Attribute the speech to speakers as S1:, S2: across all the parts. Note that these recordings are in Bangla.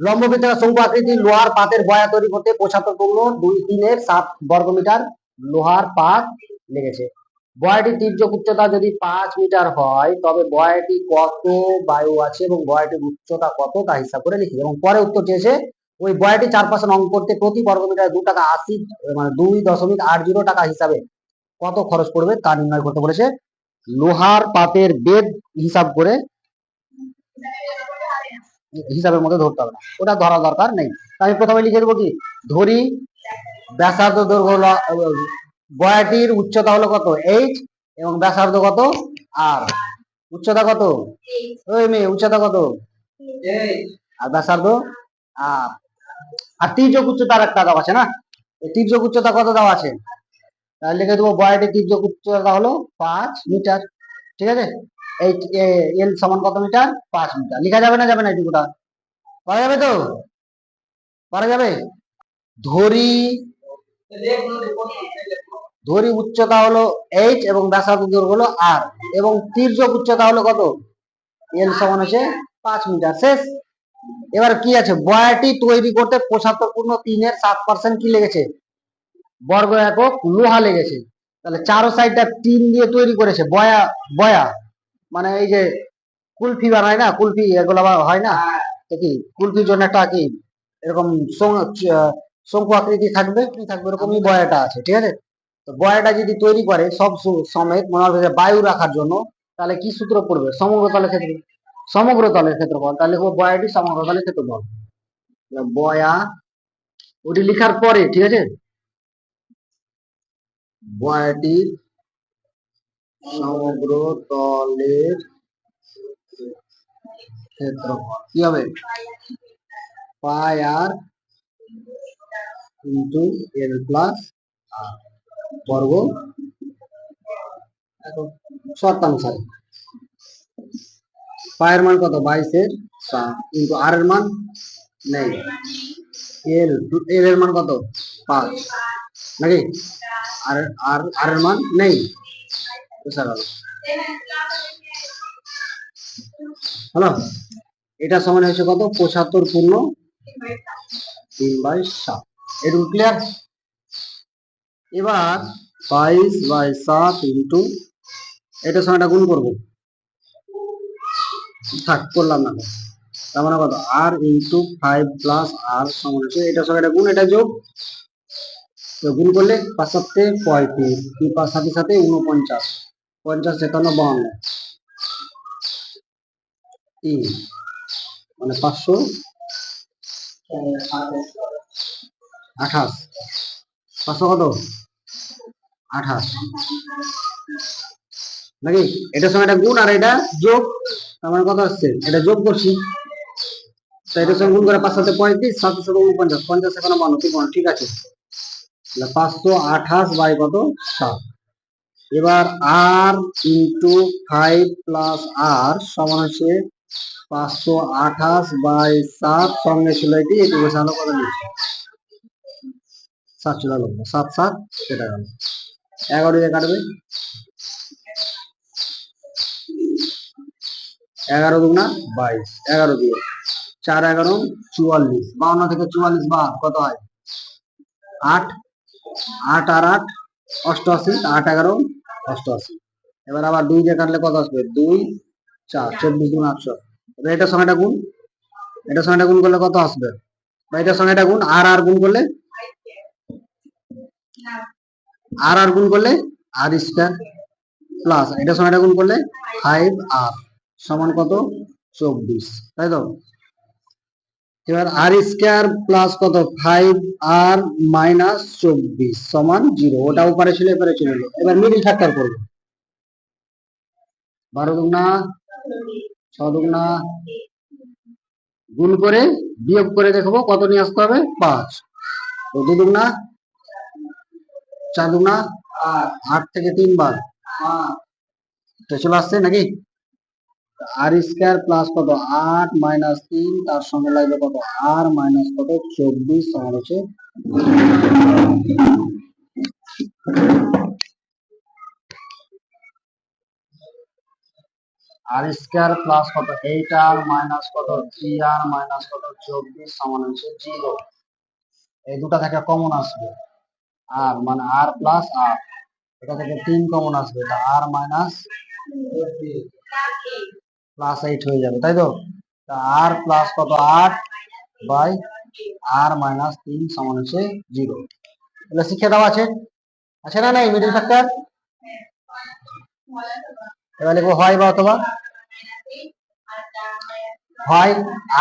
S1: লম্ববৃত্তাকার শঙ্কু আকৃতির লোহার পাতের বয়া তৈরি করতে পঁচাত্তর পূর্ণ দুই তিনের সাত বর্গমিটার লোহার পাত লেগেছে। বয়াটির তীর্যক উচ্চতা যদি পাঁচ মিটার হয়, তবে বয়াটি কত বায়ু আছে এবং বয়াটির উচ্চতা কত তা হিসাব করে লিখি এবং পরে উত্তর চেয়েছে, ওই বয়াটি চার পার্সেন্ট অঙ্ক করতে প্রতি বর্গমিটার দু টাকা আশি মানে দুই দশমিক আট জিরো টাকা হিসাবে কত খরচ পড়বে তা নির্ণয় করতে বলেছে। লোহার পাতের বেদ হিসাব করে হিসাবের মধ্যে ধরতে হবে না। ওটা ধরা দরকার নেই। আমি প্রথমে লিখে দেবো কি? ধরি ব্যাসার্ধ দৈর্ঘ্য হলো আহ, বয়াটির উচ্চতা হলো কত? এইচ এবং ব্যাসার্ধ কত? আর উচ্চতা কত? ওই মেয়ে উচ্চতা কত? আর ব্যাসার্ধ আর আর তির্যক উচ্চতার একটা দাও আছে না? তির্যক উচ্চতা কত দাও আছে? তাহলে লিখে দেবো বয়াটির তির্যক উচ্চতা হলো পাঁচ মিটার। ঠিক আছে? এই এল সমান কত মিটার? পাঁচ মিটার। লেখা যাবে না যাবে না এটুকুটা? পারা যাবে তো? পারা যাবে? ধরি ধরি উচ্চতা হলো এইচ এবং ব্যাসার্ধ দৈর্ঘ্য হলো আর এবং তির্যক উচ্চতা হলো কত? এল সমান হচ্ছে পাঁচ মিটার। শেষ? এবার কি আছে? বয়াটি তৈরি করতে পঁচাত্তর পূর্ণ তিনের সাত পার্সেন্ট কি লেগেছে? বর্গ একক লোহা লেগেছে। তাহলে চারো সাইডটা টিন দিয়ে তৈরি করেছে। বয়া বয়া। মানে এই যে কুলফি বানায় না কুলফি এগুলো হয় না? কি? কুলফির জন্য একটা কি এরকম শঙ্কু আকৃতি থাকবে? থাকবে? এরকমই বয়াটা আছে ঠিক আছে? তো বয়াটা যদি তৈরি করে সব সমেত মনে হবে বায়ু রাখার জন্য তাহলে কি সূত্র পড়বে? সমগ্র তলের ক্ষেত্রে সমগ্র তলের ক্ষেত্রফল তাহলে বয়াটি সমগ্র তলের ক্ষেত্রফল বয়া ওটি লেখার পরে ঠিক আছে? বয়াটির সমগ্র তলের ক্ষেত্রফল কি হবে? পাই আর ইন্টু এল প্লাস বর্গ শর্তানুসারে। পায়ের মান কত? বাইশের সাত কিন্তু আর এর মান নেই। এল এল এর মান কত? পাঁচ। নাকি? আর আর আর এর মান নেই। হলো এটা সমান হয়েছে কত? পঁচাত্তর পূর্ণ তিন বাই সাত। এটুকু ক্লিয়ার এবার বাইশ বাই সাত ইন্টু এটার সঙ্গে গুণ করব। থাক, করলাম না। তার মানে কত? R into five plus R সমান হচ্ছে এটার সঙ্গে একটা গুণ, এটা যোগ। তো গুণ করলে পাঁচ সাথে পঁয়ত্রিশ। পাঁচ সাথে সাথে উনপঞ্চাশ পঞ্চাশ একান্ন বাউন্ন তিন। মানে পাঁচশো। আঠাশ। পাঁচশো কত? আঠাশ। নাকি? এটার সঙ্গে এটা গুণ আর এটা যোগ। তার মানে কত আসছে? এটা যোগ করছি। তো এটার সঙ্গে গুণ করে পাঁচ সাথে পঁয়ত্রিশ, সাত সাথে উনপঞ্চাশ। পঞ্চাশ এখানে বান্ন ঠিক আছে। পাঁচশো আঠাশ বাই কত? সাত। এবার R into five plus R সমান হচ্ছে পাঁচশো আঠাশ বাই সাত, সঙ্গে ছিল এটি এটি বসানো কত নিচ্ছে সাত চুরানব্বই সাত সাত কেটে গেল। এগারো দিয়ে কাটবে। এগারো দুগুণা বাইশ, এগারো দিয়ে। চার, এগারো, চুয়াল্লিশ। বাউন্ন থেকে চুয়াল্লিশ বা কত হয়? আট। আট আর আট অষ্টআশি, আট, এগারো, অষ্টআশি। এবার আবার দুই দিয়ে কাটলে কত আসবে? দুই, চার, চব্বিশ গুণ আটশো। এবার এটার সঙ্গে এটা গুণ। এটার সঙ্গে গুণ করলে কত আসবে? বা এটার সঙ্গে এটা গুণ, আর আর গুণ করলে? আর আর গুণ করলে আর স্কোয়ার প্লাস। এটার সঙ্গে এটা গুণ করলে ফাইভ আর সমান কত? চব্বিশ। তাই তো? এবার আর স্কোয়ার প্লাস কত? ফাইভ আর মাইনাস চব্বিশ সমান জিরো ওটা উপরে ছিল এপারে চলে এলো। এবার মিডিল ফ্যাক্টর করব। বারো দুগুনা ছ দুগুনা গুণ করে বিয়োগ করে দেখব কত নিয়ে আসতে হবে? পাঁচ। তো দু দুগুণা চার দুগুণা আট থেকে তিন বার তো চলে আসছে নাকি? আর স্কোয়ার প্লাস কত? আট মাইনাস তিন, তার সঙ্গে লাগবে কত? আর মাইনাস কত? চব্বিশ সমান হচ্ছে আর স্কোয়ার প্লাস কত? এইট আর মাইনাস কত? থ্রি আর মাইনাস কত? চব্বিশ সমান হচ্ছে জিরো। এই দুটা থেকে কমন আসবে। আর মানে আর প্লাস আর। এটা থেকে তিন কমন আসবে। এটা আর মাইনাস প্লাস এইট হয়ে যাবে, তাই তো? আর প্লাস কত? আট বাই আর মাইনাস তিন সমান হচ্ছে জিরো এগুলো শিখে দেওয়া আছে? আছে না নাই মিডিল ফ্যাক্টর এবার লিখব হয় বা অথবা। হয়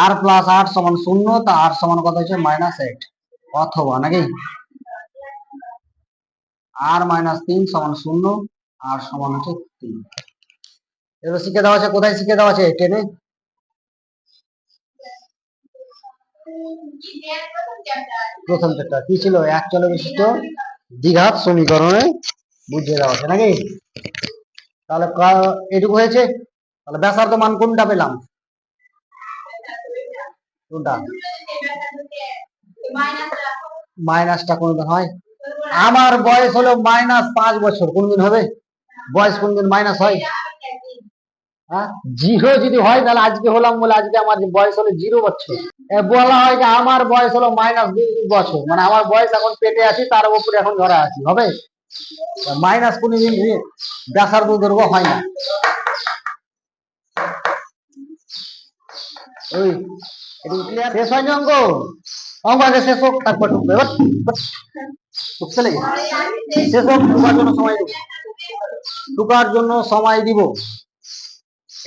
S1: আর প্লাস আট সমান শূন্য, তা আর সমান কত হচ্ছে মাইনাস এইট অথবা নাকি? আর মাইনাস তিন সমান শূন্য আর সমান হচ্ছে তিন। এবার শিখে দেওয়া আছে কোথায় শিখে দেওয়া আছে টেনে? প্রথম চ্যাপ্টার কি ছিল? এক চলে বিশিষ্ট দ্বিঘাত সমীকরণে বুঝিয়ে দেওয়া আছে, নাকি? তাহলে এটুকু হয়েছে? তাহলে ব্যাসার্ধ মান কোনটা পেলাম? কোনটা? মাইনাসটা কোনদিন হয়? আমার বয়স হলো মাইনাস পাঁচ বছর, কোনদিন হবে? বয়স কোনদিন মাইনাস হ্যাঁ? জিরো যদি হয় তাহলে আজকে হলাম বলে আজকে আমার বয়স হলো জিরো বছর। বলা হয় যে আমার বয়স হলো মাইনাস দুই বছর। মানে আমার বয়স এখন পেটে আছি, তার উপরে এখন ধরা আছি, হবে? মাইনাস কোনদিন ব্যাসার্ধ দৈর্ঘ্য হয় না। ওই শেষ হয়নি অঙ্ক? অঙ্ক আগে শেষ হোক, তারপর ঢুকবে। লেগে শেষ হোক, ঢুকার জন্য সময় দেবো। ঢুকার জন্য সময় দিব।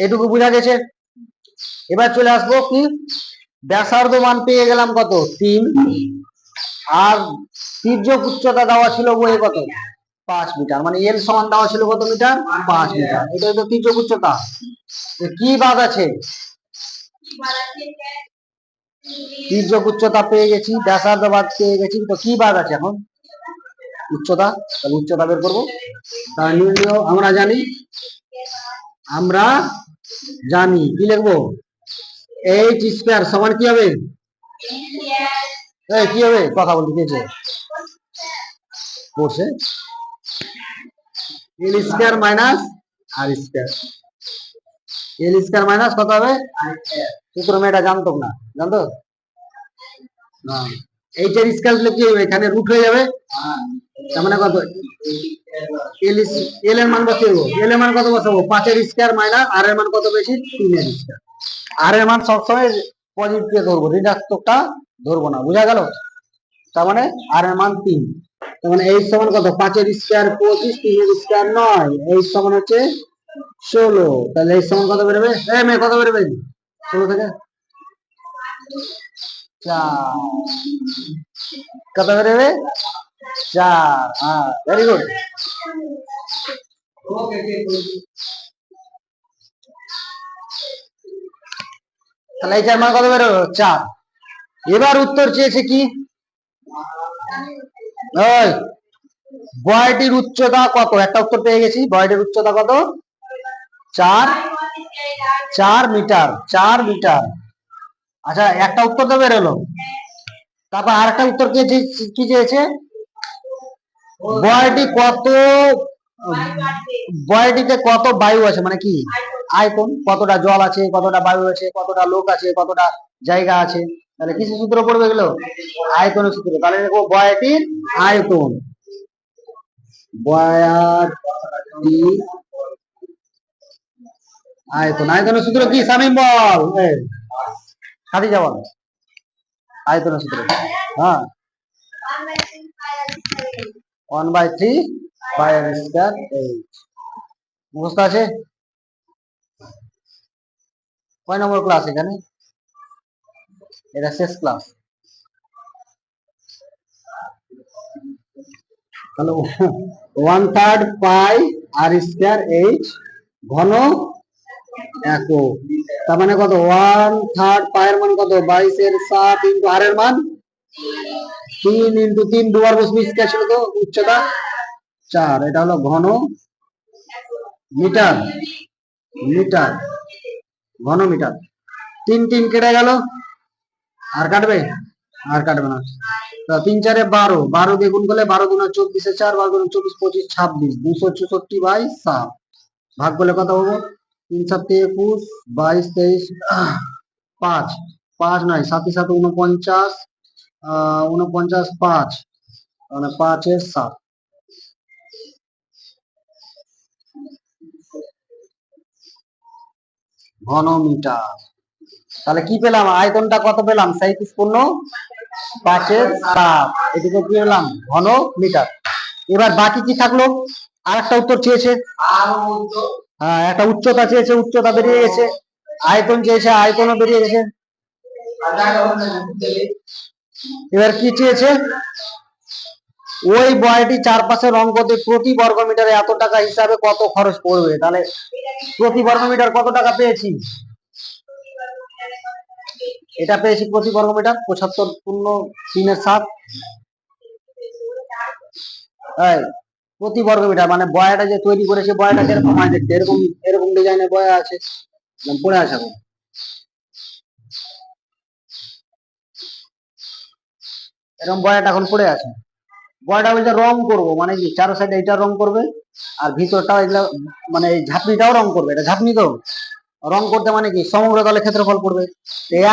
S1: এটুকু বোঝা গেছে? এবার চলে আসব কি? ব্যাসার্ধ মান পেয়ে গেলাম কত? তিন। আর তির্যক উচ্চতা দেওয়া ছিল বইয়ে কত? পাঁচ মিটার। মানে এল সমান দেওয়া ছিল কত মিটার? পাঁচ মিটার। এটা তো তির্যক উচ্চতা। কি বাদ আছে? তির্যক উচ্চতা পেয়ে গেছি, ব্যাসার্ধ বাদ পেয়ে গেছি। তো কি বাদ আছে এখন? উচ্চতা। তাহলে উচ্চতা বের করব। তাহলে আমরা জানি, আমরা জানি, কি লিখব? এইচ স্কোয়ার সমান কি হবে? এই, কি হবে? কথা বলতে দিয়েছে পড়ছে L square minus R square L square minus কত হবে? সূত্র মেয়েটা জানতো না। জানতো? এর স্কোয়ার হবে? এখানে রুট হয়ে যাবে। তার মানে কত? এল এর মান বসাবো এল এর মান কত বসাবো পাঁচের স্কোয়ার মাইনাস আর এর মান কত বেশি? তিনের স্কোয়ার আর এর মান সবসময় পজিটিভ ধরবো। ঋণাত্মকটা ধরবো না। বুঝা গেল? তার মানে আর এর মান তিন। তার মানে এইট সমান কত? পাঁচের স্কোয়ার পঁচিশ, তিনের স্কোয়ার নয়। এইট সমান হচ্ছে ষোলো। তাহলে এইট সমান কত বেরোবে? এ কত বেরোবে? ষোলো থেকে চার। কত বেরোবে? চার হ্যাঁ ভেরি গুড তাহলে এইটার মান কত বেরোবে চার। এবার উত্তর চেয়েছে কি? ওই বয়টির উচ্চতা কত? একটা উত্তর পেয়ে গেছি। বয়টির উচ্চতা কত? চার। চার মিটার। চার মিটার। আচ্ছা একটা উত্তর তো বেরোলো তারপর আর একটা উত্তর কি চেয়েছে? বয়টি কত, বয়টিতে কত বায়ু আছে? মানে কি? আয়তন। কতটা জল আছে, কতটা বায়ু আছে, কতটা লোক আছে, কতটা জায়গা আছে? তাহলে কিছু সূত্র পড়বে এগুলো? আয়তনের সূত্র। তাহলে দেখো বয়টির আয়তন। বয়াটি আয়তন। আয়তনের সূত্র কি? সামিম বল। সাথী যাবল আয়তনের সূত্র। হ্যাঁ। One by three by R square H মুখস্থ আছে কয় নম্বর ক্লাস এখানে? এটা শেষ ক্লাস তাহলে one third pi R square H ঘন একক। তার মানে কত? ওয়ান থার্ড পায়ের মান কত? বাইশের সাত ইন্টু আর এর মান তিন ইন্টু তিন দুবার বসবি তো উচ্চতা চার। এটা হলো ঘন মিটার মিটার, ঘন মিটার। তিন তিন কেটে গেল। আর কাটবে? আর কাটবে না। তিন চারে বারো। বারো দিয়ে গুণ করলে বারো গুণ চব্বিশে চার, বারো গুণ চব্বিশ পঁচিশ ছাব্বিশ। দুশো চৌষট্টি বাই সাত। ভাগ করলে কত হব? তিন সাতে একুশ, বাইশ, তেইশ পাঁচ। পাঁচ নয় সাথে সাথে উনপঞ্চাশ। উনপঞ্চাশ পাঁচ মানে পাঁচের সাত। ঘনমিটার। তাহলে কি পেলাম? আয়তনটা কত পেলাম? সাঁইত্রিশ পূর্ণ পাঁচের সাত। এদিকে কি পেলাম? ঘন মিটার এবার বাকি কি থাকল? আর একটা উত্তর চেয়েছে। হ্যাঁ একটা উচ্চতা চেয়েছে, উচ্চতা বেরিয়ে গেছে। আয়তন চেয়েছে, আয়তনও বেরিয়ে গেছে। এবার কি চেয়েছে? ওই বয়টি রং করতে প্রতি বর্গ মিটারে এত টাকা হিসাবে কত খরচ পড়বে? তাহলে প্রতি বর্গ মিটার কত টাকা পেয়েছি? এটা পেয়েছি প্রতি বর্গ মিটার পঁচাত্তর পূর্ণ তিনের সাত। প্রতি বর্গ মিটার মানে বয়াটা যে তৈরি করেছে, বয়াটা দেখতে? এরকম এরকম ডিজাইনের বয়া আছে। পড়ে আছে এরকম বয়াটা এখন পড়ে আছে। বয়াটা বলছে রং করব মানে কি চারো সাইডে এটা রং করবে, আর ভিতরটা এগুলা মানে এই ঝাঁপনিটাও রং করবে, এটা ঝাঁপনি তো? রং করতে মানে কি? সমগ্র তলে ক্ষেত্রফল পড়বে।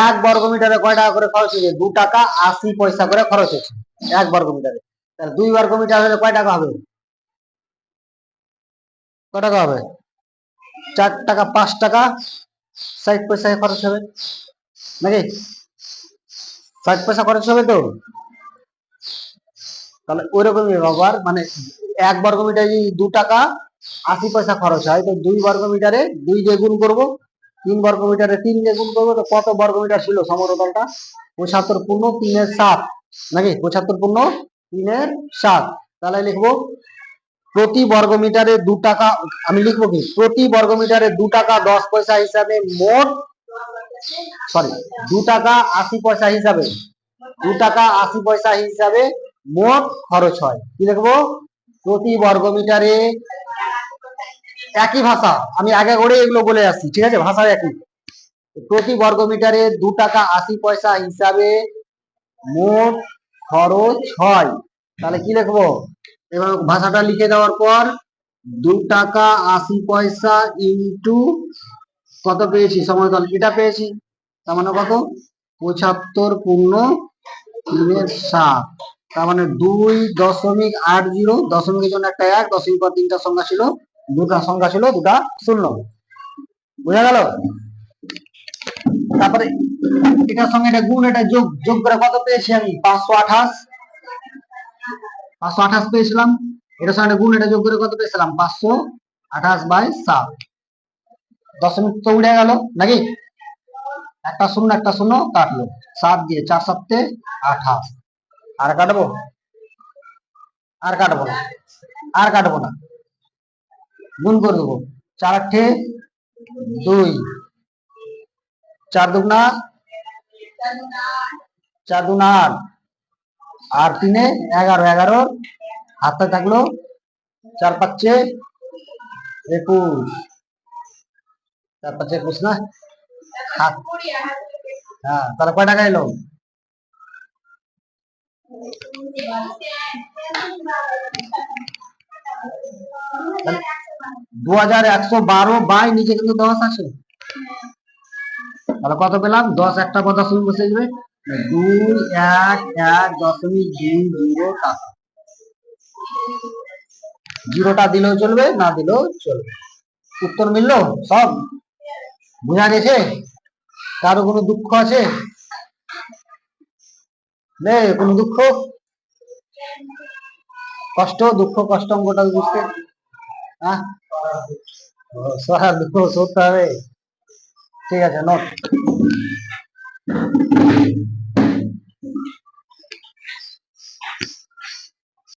S1: এক বর্গ মিটারে কয় টাকা করে খরচ হয়েছে? দু টাকা আশি পয়সা করে খরচ হয়েছে, এক বর্গ মিটারে তাহলে দুই বর্গ মিটার হলে কয় টাকা হবে? কয় টাকা হবে? চার টাকা, পাঁচ টাকা, ষাট পয়সায় খরচ হবে। নাকি? ষাট পয়সা খরচ হবে তো? তাহলে ওই রকমই ব্যাপার মানে এক বর্গ মিটারে দু টাকা আশি পয়সা খরচ হয়, তো দুই বর্গ মিটারে দুই দিয়ে গুণ করব, তিন বর্গ মিটারে তিন দিয়ে গুণ করব, তো কত বর্গ মিটার ছিল সমতলটা পঁচাত্তর পূর্ণ তিনের সাত, নাকি? পঁচাত্তর পূর্ণ তিনের সাত। তাহলে লিখব, প্রতি বর্গ মিটারে দু টাকা, আমি লিখব কি? প্রতি বর্গ মিটারে দু টাকা দশ পয়সা হিসাবে মোট সরি দু টাকা আশি পয়সা হিসাবে, দু টাকা আশি পয়সা হিসাবে মোট খরচ হয়। কি লিখব? প্রতি বর্গ মিটারে একই ভাষা। আমি আগে করে এগুলো বলে আসছি, ঠিক আছে? ভাষা একই। প্রতি বর্গ মিটারে দু টাকা আশি পয়সা হিসাবে মোট খরচ হয়। তাহলে কি লিখব? এবার ভাষাটা লিখে দেওয়ার পর দু টাকা আশি পয়সা ইন্টু কত পেয়েছি? সমতল এটা পেয়েছি। তার মানে কত? পঁচাত্তর পূর্ণ তিনের সাত। তার মানে দুই দশমিক আট জিরো, দশমিকের জন্য একটা এক, দশমিক পর তিনটা সংখ্যা ছিল, দুটা সংখ্যা ছিল, দুটা শূন্য। বোঝা গেল? তারপরে এটার সঙ্গে এটা গুণ এটা যোগ যোগ করে কত পেয়েছি আমি? পাঁচশো আঠাশ। পাঁচশো আঠাশ পেয়েছিলাম। এটার সঙ্গে গুণ এটা যোগ করে কত পেয়েছিলাম? পাঁচশো আঠাশ বাই সাত। দশমিক তো উড়ে গেল, নাকি? একটা শূন্য একটা শূন্য কাটলো। সাত দিয়ে চার সাতে আঠাশ। আর কাটবো? আর কাটবো না। আর কাটবো না। গুণ করে দেবো। চার আটে দুই। চার দুগুনা চার দুগুনা আট। আর তিনে এগারো। এগারো। হাতে থাকল চার পাঁচে একুশ। চার পাঁচে একুশ না? হ্যাঁ তাহলে কয় টাকা এলো? কত পেলাম? দশ একটা দশমিক বসে যাবে দুই, এক এক দশমিক দুই জিরো টাকা। জিরোটা দিলেও চলবে, না দিলেও চলবে। উত্তর মিললো? সব? বোঝা গেছে? কারও কোনো দুঃখ আছে? নে কোনো দুঃখ? কষ্ট দুঃখ, কষ্ট অঙ্কটা বুঝতে। হ্যাঁ? সহায় দুঃখ সরতে হবে ঠিক আছে, নোট।